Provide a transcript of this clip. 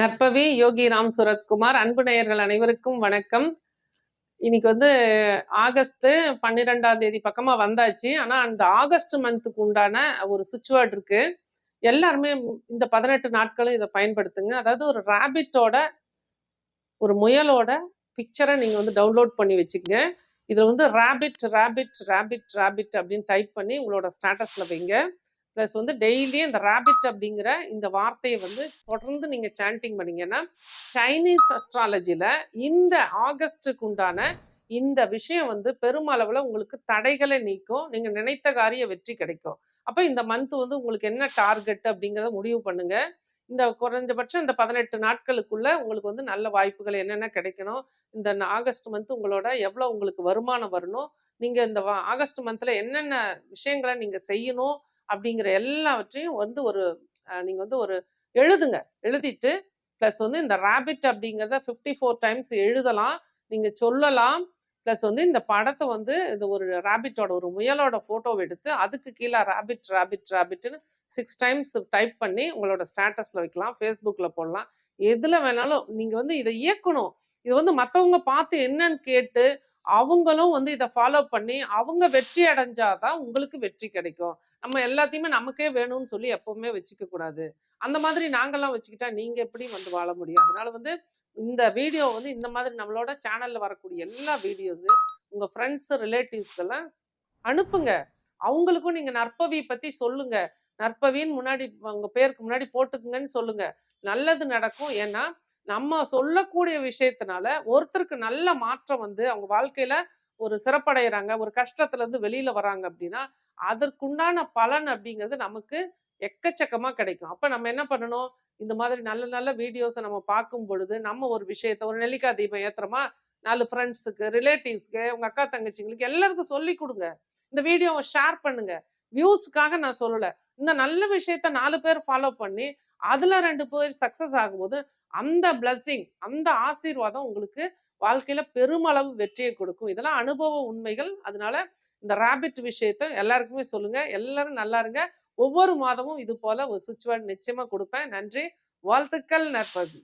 நற்பவி யோகி ராம் சுரத்குமார் அன்பு நேயர்கள் அனைவருக்கும் வணக்கம். இன்னைக்கு வந்து ஆகஸ்ட் பன்னிரெண்டாம் தேதி பக்கமா வந்தாச்சு. ஆனா அந்த ஆகஸ்ட் மந்த்துக்கு உண்டான ஒரு சுவிட்ச் இருக்கு. எல்லாருமே இந்த பதினெட்டு நாட்களும் இதை பயன்படுத்துங்க. அதாவது ஒரு ராபிட்டோட ஒரு முயலோட பிக்சரை நீங்க வந்து டவுன்லோட் பண்ணி வச்சுக்கங்க. இதுல வந்து ராபிட் ராபிட் ராபிட் ராபிட் அப்படின்னு டைப் பண்ணி உங்களோட ஸ்டேட்டஸ்ல வைங்க. ப்ளஸ் வந்து டெய்லியும் இந்த ராபிட் அப்படிங்கிற இந்த வார்த்தையை வந்து தொடர்ந்து நீங்கள் சாண்டிங் பண்ணீங்கன்னா சைனீஸ் அஸ்ட்ராலஜியில் இந்த ஆகஸ்ட்டுக்கு உண்டான இந்த விஷயம் வந்து பெருமளவில் உங்களுக்கு தடைகளை நீக்கும் நீங்கள் நினைத்த காரிய வெற்றி கிடைக்கும். அப்போ இந்த மந்த் வந்து உங்களுக்கு என்ன டார்கெட் அப்படிங்கிறத முடிவு பண்ணுங்க. இந்த குறைஞ்சபட்சம் இந்த பதினெட்டு நாட்களுக்குள்ள உங்களுக்கு வந்து நல்ல வாய்ப்புகள் என்னென்ன கிடைக்கணும் இந்த ஆகஸ்ட் மந்த் உங்களோட எவ்வளோ உங்களுக்கு வருமானம் வரணும் நீங்கள் இந்த வா- ஆகஸ்ட் மந்த்தில் என்னென்ன விஷயங்களை நீங்கள் செய்யணும் அப்படிங்கிற எல்லாவற்றையும் வந்து ஒரு நீங்கள் வந்து ஒரு எழுதுங்க. எழுதிட்டு ப்ளஸ் வந்து இந்த ராபிட் அப்படிங்கிறத ஃபிஃப்டி ஃபோர் டைம்ஸ் எழுதலாம். நீங்கள் சொல்லலாம். ப்ளஸ் வந்து இந்த படத்தை வந்து இந்த ஒரு ராபிட்டோட ஒரு முயலோட ஃபோட்டோவை எடுத்து அதுக்கு கீழே ராபிட் ராபிட் ராபிட்னு சிக்ஸ் டைம்ஸ் டைப் பண்ணி உங்களோட ஸ்டேட்டஸில் வைக்கலாம். ஃபேஸ்புக்கில் போடலாம். எதில் வேணாலும் நீங்கள் வந்து இதை இயக்கணும். இது வந்து மற்றவங்க பார்த்து என்னன்னு கேட்டு அவங்களும் வந்து இதை ஃபாலோ பண்ணி அவங்க வெற்றி அடைஞ்சாதான் உங்களுக்கு வெற்றி கிடைக்கும். நம்ம எல்லாத்தையுமே நமக்கே வேணும்னு சொல்லி எப்பவுமே வச்சுக்க கூடாது. அந்த மாதிரி நாங்கள்லாம் வச்சுக்கிட்டா நீங்க எப்படி வந்து வாழ முடியும். அதனால வந்து இந்த வீடியோ வந்து இந்த மாதிரி நம்மளோட சேனல்ல வரக்கூடிய எல்லா வீடியோஸும் உங்க ஃப்ரெண்ட்ஸ் ரிலேட்டிவ்ஸ் எல்லாம் அனுப்புங்க. அவங்களுக்கும் நீங்க நற்பவி பத்தி சொல்லுங்க. நற்பவின்னு முன்னாடி உங்க பேருக்கு முன்னாடி போட்டுக்குங்கன்னு சொல்லுங்க. நல்லது நடக்கும். ஏன்னா நம்ம சொல்லக்கூடிய விஷயத்தினால ஒருத்தருக்கு நல்ல மாற்றம் வந்து அவங்க வாழ்க்கையில ஒரு சிறப்படைகிறாங்க ஒரு கஷ்டத்துலேருந்து வெளியில் வராங்க அப்படின்னா அதற்குண்டான பலன் அப்படிங்கிறது நமக்கு எக்கச்சக்கமாக கிடைக்கும். அப்போ நம்ம என்ன பண்ணணும்? இந்த மாதிரி நல்ல நல்ல வீடியோஸை நம்ம பார்க்கும் பொழுது நம்ம ஒரு விஷயத்த ஒரு நெல்லிக்காய் தீபம் ஏற்றுறோமா நாலு ஃப்ரெண்ட்ஸுக்கு ரிலேட்டிவ்ஸ்க்கு உங்கள் அக்கா தங்கச்சிங்களுக்கு எல்லாருக்கும் சொல்லி கொடுங்க. இந்த வீடியோவை ஷேர் பண்ணுங்க. வியூஸ்க்காக நான் சொல்லலை. இந்த நல்ல விஷயத்த நாலு பேர் ஃபாலோ பண்ணி அதில் ரெண்டு பேர் சக்சஸ் ஆகும்போது அந்த பிளஸ்ஸிங் அந்த ஆசீர்வாதம் உங்களுக்கு வாழ்க்கையில பெருமளவு வெற்றியை கொடுக்கும். இதெல்லாம் அனுபவ உண்மைகள். அதனால இந்த ராபிட் விஷயத்த எல்லாருக்குமே சொல்லுங்க. எல்லாரும் நல்லா இருங்க. ஒவ்வொரு மாதமும் இது போல ஒரு சுவிட்ச் நிச்சயமா கொடுப்பேன். நன்றி. வாழ்த்துக்கள் நற்பதி.